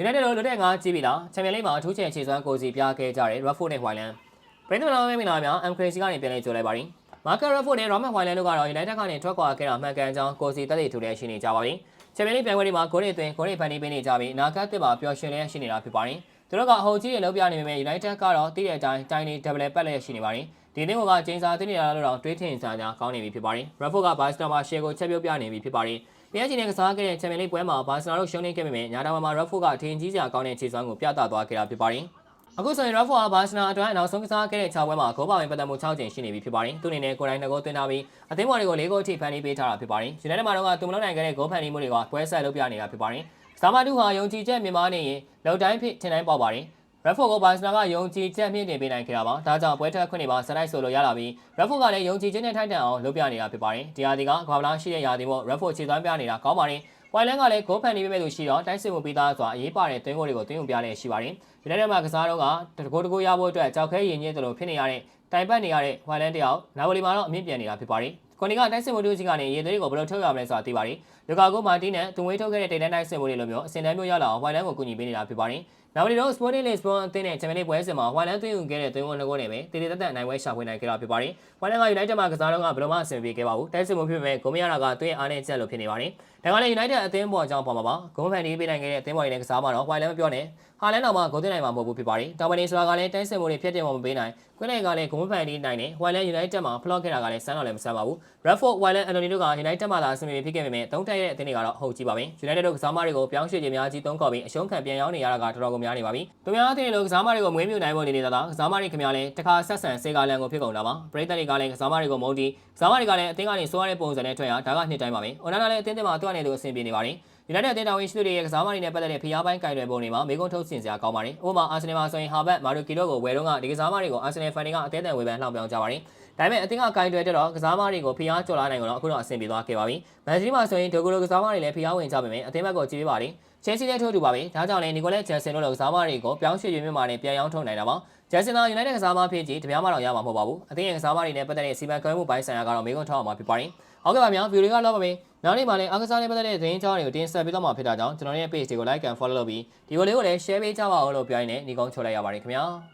United တို့လွတ်တဲ့ငါကြည့်ပြီလားချန်ပီယံလိမှာအထူးချန်ခြေစွမ်းကိုစီပြခဲ့ကြတယ် Rafford နဲ့ Highland ပရိသတ်တော်မင်္ဂလာများ M Crazy ကနေပြန်လည်ကြိုလိုက်ပါပြီမာကာ Rafford နဲ့ Roman Highland တို့ကတော့ United ကနေထွက်ခွာခဲ့တာမှန်ကန်ကြောင်းကိုစီတက်တည်ထူတဲ့ရှိနေကြပါပြီချန်ပီယံလိပြိုင်ပွဲတွေမှာဂိုးတွေသွင်းဂိုးတွေဖန်တီးပေးနေကြပြီးအနာဂတ်သစ်မှာပျော်ရွှင်လျက်ရှိနေတာဖြစ်ပါတယ် သူတို့ကအဟိုကြီးတွေလောက်ပြနေပေမဲ့ United ကတော့တည်တဲ့အတိုင်းတိုင်းနေ double ပတ်လျက်ရှိနေပါတယ်ဒီနေ့ကဂျိန်စာတင်းနေရလို့တော့တွေးထင်စားကြကောင်းနေပြီဖြစ်ပါတယ် Rafford ကဘာစတာမှာ share ကိုချက်ပြုတ်ပြနေပြီဖြစ်ပါတယ် PSG နဲ့ကစားခဲ့တဲ့ချန်ပီယံလိပွဲမှာဘာစီလိုနာတို့ရှုံးနေခဲ့ပေမဲ့ညာတာမှာ Rafford ကထင်ကြီးစရာကောင်းတဲ့ခြေစွမ်းကိုပြသသွားခဲ့တာဖြစ်ပါတယ်။အခုဆိုရင် Rafford ကဘာစီလိုနာအတွက်နောက်ဆုံးကစားခဲ့တဲ့ခြားပွဲမှာဂိုးပါဝင်ပတ်သက်မှု6ချိန်ရှိနေပြီဖြစ်ပါတယ်။သူ့အနေနဲ့ကိုယ်တိုင်တကောသွင်းထားပြီးအသင်းပေါ်တွေကို၄ဂိုးအထိဖန်တီးပေးထားတာဖြစ်ပါတယ်။ United မှာတော့သူမလုံးနိုင်ခဲ့တဲ့ဂိုးဖန်တီးမှုတွေကပွဲဆက်လုပ်ပြနေတာဖြစ်ပါတယ်။ စာမတူဟာယုံကြည်ချက်မြင်မာနေရင်လောက်တိုင်းဖြစ်ထင်တိုင်းပေါက်ပါတယ်။ Rafford ကိုဘာစီလိုနာကယုံကြည်ချက်မြင့်တင်ပေးနိုင်ခဲ့တာပါ။ဒါကြောင့်ပွဲထွက်ခွင့်တွေမှာစတိုက်ဆိုလို့ရလာပြီး Rafford ကလည်းယုံကြည်ချက်နဲ့ထိုက်တန်အောင်လုပ်ပြနေတာဖြစ်ပါတယ်။ဒီဟာဒီကကဘာလာရှိတဲ့ຢာဒီမို့ Rafford ခြေသွမ်းပြနေတာကောင်းပါတယ်။ဝိုင်လန်ကလည်းဂိုးဖန်နေပေးမဲ့သူရှိတော့တိုက်စစ်မှုပြီးသားစွာအရေးပါတဲ့သွင်းဂိုးတွေကိုသွင်းယူပြလည်းရှိပါတယ်။ဒီနေ့မှာကစားတော့ကတကိုးတကိုးရဖို့အတွက်ကြောက်ခဲရင်ကြီးသလိုဖြစ်နေရတဲ့တိုင်ပတ်နေရတဲ့ဝိုင်လန်တယောက်နာဝလီမှာတော့အမြင့်ပြန်နေတာဖြစ်ပါတယ်။ကိုနီကတိုက်စစ်မှုတို့ကြီးကနေရေသွေးကိုဘယ်လိုထုတ်ရမလဲဆိုတာသိပါတယ်။လူကာကိုမာတီနဲ့သူဝေးထုတ်ခဲ့တဲ့တိတ်တန်းတိုက်စစ်မှုတွေလိုမျိုးအစင်တန်းမျိုးရောက်လာအောင်ဝိုင်လန်ကိုကူညီပေးနေတာဖြစ်ပါတယ်။နာဝလီတို့ Sporting Lisbon အသင်းနဲ့ချန်ပီယံလိပွဲစဉ်မှာဝိုင်လန်သွင်းယူခဲ့တဲ့သွင်းဂိုးနှစ်ဂိုးနဲ့ပဲတည်တည်တက်တက်နိုင်ပွဲရှာဖွေနိုင်ခဲ့တာဖြစ်ပါတယ်။ဝိုင်လန်က United မှာကစားတော့ကဘယ်လိုမှအဆင်ပြေခဲ့ပါဘူး။တိုက်စစ်မှုဖြစ်ပေမဲ့ဂိုးမရတာကသွင်းအားနဲ့ချက်လို့ဖြစ်နေပါတယ်။ဒါကလည်း United အသင်းပေါ်အကြောင်းပေါ်မှာပါ။ဂိုးဖန်တီးပေးနိုင်ခဲ့တဲ့အသင်းပေါ်ရင်းနဲ့ကစားမှာတော့ဝိုင်လန်မပြောနဲ့။ဟာလန်တော်မှာဂိုးသွင်းနိုင်မှာမဟုတ်ဘူးဖြစ်ပါတယ်။တောင်ပနေဆိုတာကလည်းတိုက်စစ်မှုတွေဖြစ်တင်မပေးနိုင်။ကွင်းလိုက်ကလည်းဂိုးဖန်တီးနိုင်တယ်။ဝိုင်လန် United မှာ flop ခဲ့တာကလည်းစမ်းတော့လည်းမဆမ်းပါဘူး။ Radford, Wayland, Anthony တို့က United မှာသာအဆင်ပြေဖြစ်ခဲ့ပေမဲ့သုံးတက်ရဲ့အသင်းတွေကတော့ဟုတ်ကြည့်ပါပဲ။ United တို့ကစားမတွေကိုပြောင်းရွှေ့ခြင်းများကြီးသုံးခေါ်ပြီးအရှုံးခံပြန်ရောက်နေရတာကတော်တော်ကိုများနေပါပြီ။သူများအသင်းတွေလိုကစားမတွေကိုမွေးမြူနိုင်ဖို့နေနေတာကစားမတွေခင်ဗျားလည်းတခါဆက်ဆန်စေကာလန်ကိုဖြစ်ကုန်တာပါ။ပရိသတ်တွေကလည်းကစားမတွေကိုမုန်းတီးကစားမတွေကလည်းအသင်းကနေစိုးရတဲ့ပုံစံနဲ့ထွက်ရဒါကနှစ်တိုင်းပါပဲ။ Onana လည်းအသင်းတွေမှာတွက်နေသူအဆင်ပြေနေပါတယ်။ United အသင်းတော်ဝင်ရှိသူတွေရဲ့ကစားမတွေနဲ့ပတ်သက်တဲ့ဖိအားပိုင်းကင်တွယ်ပုံတွေမှာမေကွန်းထုတ်ဆင်စရာကောင်းပါတယ်။ဥပမာ Arsenal မှာဆိုရင် Harvard, Maruki တို့ကိုဝယ်တော့ကဒီကစားမတွေကို Arsenal fan တွေကအသေးအံဝေဖန်လှောင်ပြောင်ကြပါတယ်။ဒါပေမဲ့အသင်းကကင်တွယ်တဲ့တော့ကစားမတွေကိုဖိအားကျော်လာနိုင်ကြတော့အခုတော့အဆင်ပြေသွားခဲ့ပါပြီ။မန်စီးမှာဆိုရင်ဒိုဂိုလိုကစားမတွေလည်းဖိအားဝင်ကြပေမဲ့အသင်းဘက်ကိုကြည့်ပေးပါလိမ့်။ Chelsea လည်းထိုးတူပါပဲ။ဒါကြောင့်လည်းနီကိုလက်ဂျက်ဆင်တို့လိုကစားမတွေကိုပြောင်းရွှေ့ရွေးမြမှာနဲ့ပြန်ရောင်းထုတ်နိုင်တာပါ။ဂျက်ဆင်သာ United ကစားမဖြစ်ကြီးတပြားမှတော့ရမှာမဟုတ်ပါဘူး။အသင်းရဲ့ကစားမတွေနဲ့ပတ်သက်တဲ့စီမံခန့်ခွဲမှုပိုင်းဆိုင်ရာကတော့မေကွန်းထောက်အောင်မှာဖြစ်ပါတယ်။ဟုတ်ကဲ့ပါများဗီဒီယိုတွေကလောက်ပါပဲ။နောက်နေ့မှလည်းအားကစားနဲ့ပတ်သက်တဲ့သတင်းကြောင်းတွေကိုတင်ဆက်ပေးတော့မှာဖြစ်တာကြောင့်ကျွန်တော်ရဲ့ page တွေကို like and follow လုပ်ပြီးဒီဗီဒီယိုလေးကိုလည်း share ပေးကြပါဦးလို့ပြောရင်းနဲ့ညီကုန်းချုပ်လိုက်ရပါတယ်ခင်ဗျာ။